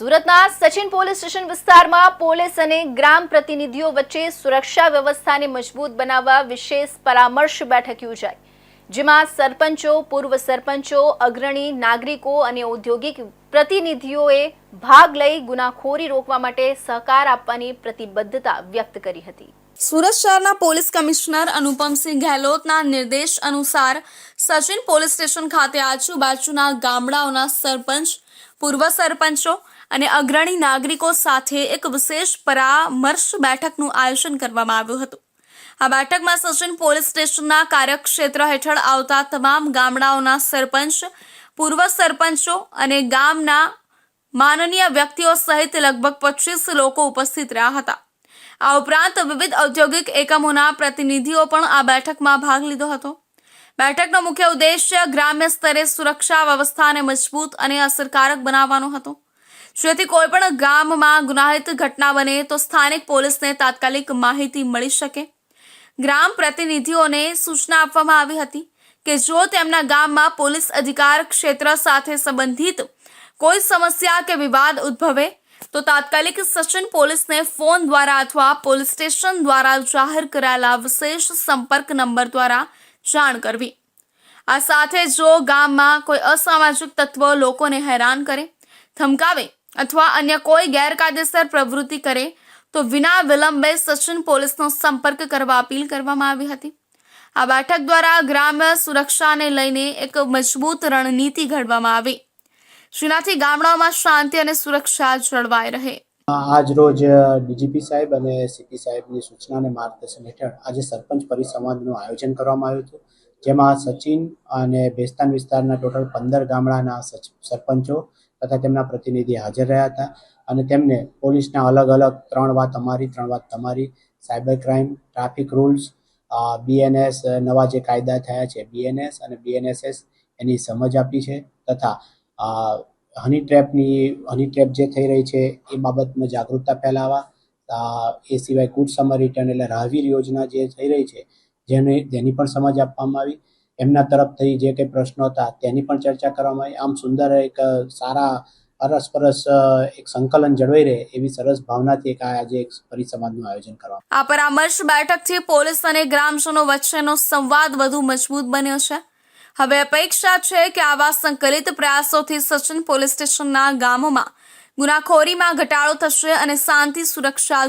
સુરતના Sachin police station વિસ્તારમાં police અને ગ્રામ પ્રતિનિધિઓ વચ્ચે સુરક્ષા વ્યવસ્થાને મજબૂત બનાવવા વિશેષ પરામર્શ બેઠક યોજાઈ, જેમાં સરપંચો, પૂર્વ સરપંચો, અગ્રણી, નાગરિકો અને ઔદ્યોગિક પ્રતિનિધિઓએ ભાગ લઈ ગુનાખોરી રોકવા માટે સહકાર આપવાની પ્રતિબદ્ધતા વ્યક્ત કરી હતી. સુરત શહેરના પોલીસ કમિશનર અનુપમસિંહ ગહેલોતના નિર્દેશ અનુસાર સચિન પોલીસ સ્ટેશન ખાતે આજુબાજુના ગામડાઓના સરપંચ, પૂર્વ સરપંચો અને અગ્રણી નાગરિકો સાથે એક વિશેષ પરામર્શ બેઠકનું આયોજન કરવામાં આવ્યું હતું. આ બેઠકમાં સચિન પોલીસ સ્ટેશનના કાર્યક્ષેત્ર હેઠળ આવતા તમામ ગામડાઓના સરપંચ, પૂર્વ સરપંચો અને ગામના માનનીય વ્યક્તિઓ સહિત લગભગ પચીસ લોકો ઉપસ્થિત રહ્યા હતા. આ ઉપરાંત વિવિધ ઔદ્યોગિક એકમોના પ્રતિનિધિઓ પણ આ બેઠકમાં ભાગ લીધો હતો. બેઠકનો મુખ્ય ઉદ્દેશ્ય ગ્રામ્ય સ્તરે સુરક્ષા, વ્યવસ્થાને મજબૂત અને અસરકારક બનાવવાનો હતો. જેથી કોઈપણ ગામમાં ગુનાહિત ઘટના બને તો સ્થાનિક પોલીસને તાત્કાલિક માહિતી મળી શકે. ગ્રામ પ્રતિનિધિઓને સૂચના આપવામાં આવી હતી કે જો તેમના ગામમાં પોલીસ અધિકાર ક્ષેત્ર સાથે સંબંધિત કોઈ સમસ્યા કે વિવાદ ઉદ્ભવે, તો તાત્કાલિક સચિન પોલીસને ફોન દ્વારા અથવા પોલીસ સ્ટેશન દ્વારા જાહેર કરાયેલા વિશેષ સંપર્ક નંબર દ્વારા જાણ કરવી. આ સાથે જો ગામમાં કોઈ અસામાજિક તત્વો લોકોને હેરાન કરે, ધમકાવે અથવા અન્ય કોઈ ગેરકાયદેસર પ્રવૃત્તિ કરે, તો વિના વિલંબે સચિન પોલીસનો સંપર્ક કરવા અપીલ કરવામાં આવી હતી. આ બેઠક દ્વારા ગ્રામ્ય સુરક્ષાને લઈને એક મજબૂત રણનીતિ ઘડવામાં આવી. જેનાથી ગામડાઓમાં શાંતિ અને સુરક્ષા જળવાઈ રહે. આજ રોજ ડીજીપી સાહેબ અને સીપી સાહેબની સૂચના અને માર્ગદર્શન હેઠળ આજે સરપંચ પરિસંવાદનું આયોજન કરવામાં આવ્યું હતું, જેમાં સચિન અને બેસ્તાન વિસ્તારના ટોટલ પંદર ગામડાના સરપંચો તથા તેમના પ્રતિનિધિ હાજર રહ્યા હતા અને તેમને પોલીસના અલગ અલગ ત્રણ વાત અમારી, ત્રણ વાત તમારી. Cyber crime traffic rules BNS નવા જે કાયદા થયા છે બીએનએસ અને બીએનએસએસ એની સમજ આપી છે તથા હની ટ્રેપની હની ટ્રેપ જે થઈ રહી છે એ બાબતમાં જાગૃતતા ફેલાવવા એ સિવાય ગુડ સમર રિટર્ન એટલે રાહવીર યોજના જે થઈ રહી છે જેને, જેની પણ સમજ આપવામાં આવી. એમના તરફથી જે કંઈ પ્રશ્નો હતા, તેની પણ ચર્ચા કરવામાં આવી. આમ સુંદર એક સારા, અરસપરસ એક સંકલન જળવાઈ રહે એવી સરસ ભાવનાથી એક આજે એક પરિસંવાદનું આયોજન કરવામાં આ પરામર્શ બેઠકથી પોલીસ અને ગ્રામજનો વચ્ચેનો સંવાદ વધુ મજબૂત બન્યો છે. હવે અપેક્ષા છે કે આવા સંકલિત પ્રયાસોથી સચિન પોલીસ સ્ટેશનના ગામોમાં ગુનાખોરીમાં ઘટાડો થશે અને શાંતિ, સુરક્ષા